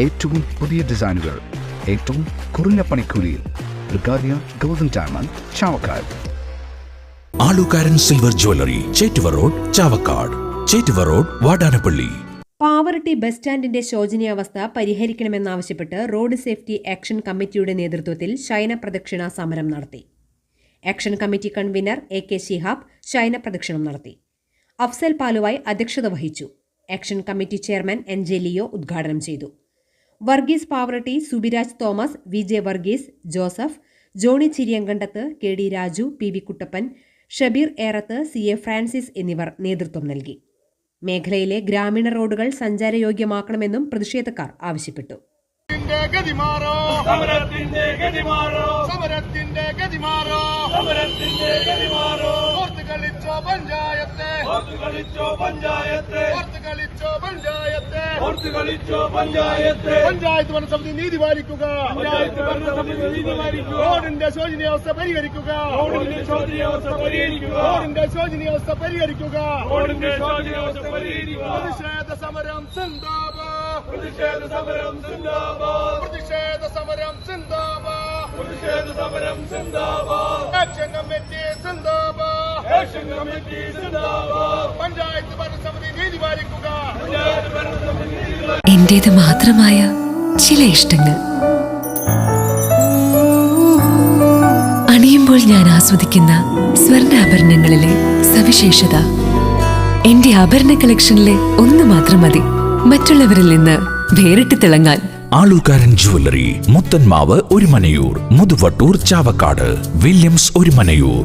ഏറ്റവും പുതിയ ഡിസൈനുകൾ ഏറ്റവും കുറഞ്ഞ പണിക്കൂലിയിൽ ബ്രിഗാദിയ golden diamond Chavakkad. Alukkaran silver jewellery Chettuva road Chavakkad. Chettuva road Vadanappally. Pavaratty bus സ്റ്റാൻഡിന്റെ ശോചനീയാവസ്ഥ പരിഹരിക്കണമെന്നാവശ്യപ്പെട്ട് റോഡ് സേഫ്റ്റി ആക്ഷൻ കമ്മിറ്റിയുടെ നേതൃത്വത്തിൽ ശയന പ്രദക്ഷിണ സമരം നടത്തി. Action committee convener A K Shihab ശയന പ്രദക്ഷിണം നടത്തി. അഫ്സൽ പാലുവായി അധ്യക്ഷത വഹിച്ചു. Action committee chairman N J Leo ഉദ്ഘാടനം ചെയ്തു. Varghese Pavaratty Subiraj Thomas V J Varghese Joseph Johny Chiriyankandath K D Raju P V Kuttappan Shabeer Erath C A Francis എന്നിവർ നേതൃത്വം നൽകി. മേഖലയിലെ ഗ്രാമീണ റോഡുകൾ സഞ്ചാരയോഗ്യമാക്കണമെന്നും പ്രതിഷേധക്കാർ ആവശ്യപ്പെട്ടു. സമരത്തിന്റെ പഞ്ചായത്തെ? ഓർത്ത് കളിച്ചോ പഞ്ചായത്ത്. ഓർത്ത് കളിച്ചോ പഞ്ചായത്തെ. ഓർത്ത് കളിച്ചോ പഞ്ചായത്ത്. പഞ്ചായത്ത് ഭരണസമിതി നീതി പാലിക്കുക. പഞ്ചായത്ത് ഭരണസമിതി നീതി പാലിക്കുക. റോഡിന്റെ ശോചനീയാവസ്ഥ പരിഹരിക്കുക. റോഡിന്റെ ശോചനീയാവസ്ഥ പരിഹരിക്കുക. റോഡിന്റെ ശോചനീയാവസ്ഥ പരിഹരിക്കുക. റോഡിന്റെ ശോചനീയാവസ്ഥ പരിഹരിക്കുക. പ്രതിഷേധ സമരം സിന്ദാബാദ്. പ്രതിഷേധ സമരം സിന്ദാബാദ്. പ്രതിഷേധ സമരം സിന്ദാബാദ്. പ്രതിഷേധ സമരം സിന്ദാബാദ്. ആക്ഷൻ കമ്മിറ്റി സിന്ദാബാദ്. ആക്ഷൻ കമ്മിറ്റി പഞ്ചായത്ത് ഭരണസമിതി നീതി പാലിക്കുക പഞ്ചായത്ത് ഭരണസമിതി എന്റേത് മാത്രമായ ചില ഇഷ്ടങ്ങൾ. അണിയുമ്പോൾ ഞാൻ ആസ്വദിക്കുന്ന സ്വർണാഭരണങ്ങളിലെ സവിശേഷത. എന്റെ ആഭരണ കളക്ഷനിലെ ഒന്ന് മാത്രം മതി. മറ്റുള്ളവരിൽ നിന്ന് വേറിട്ട് തിളങ്ങാൻ. Alukkaran jewellery Muthanmavu Orumanayur Muthuvattoor Chavakkad Williams Orumanayur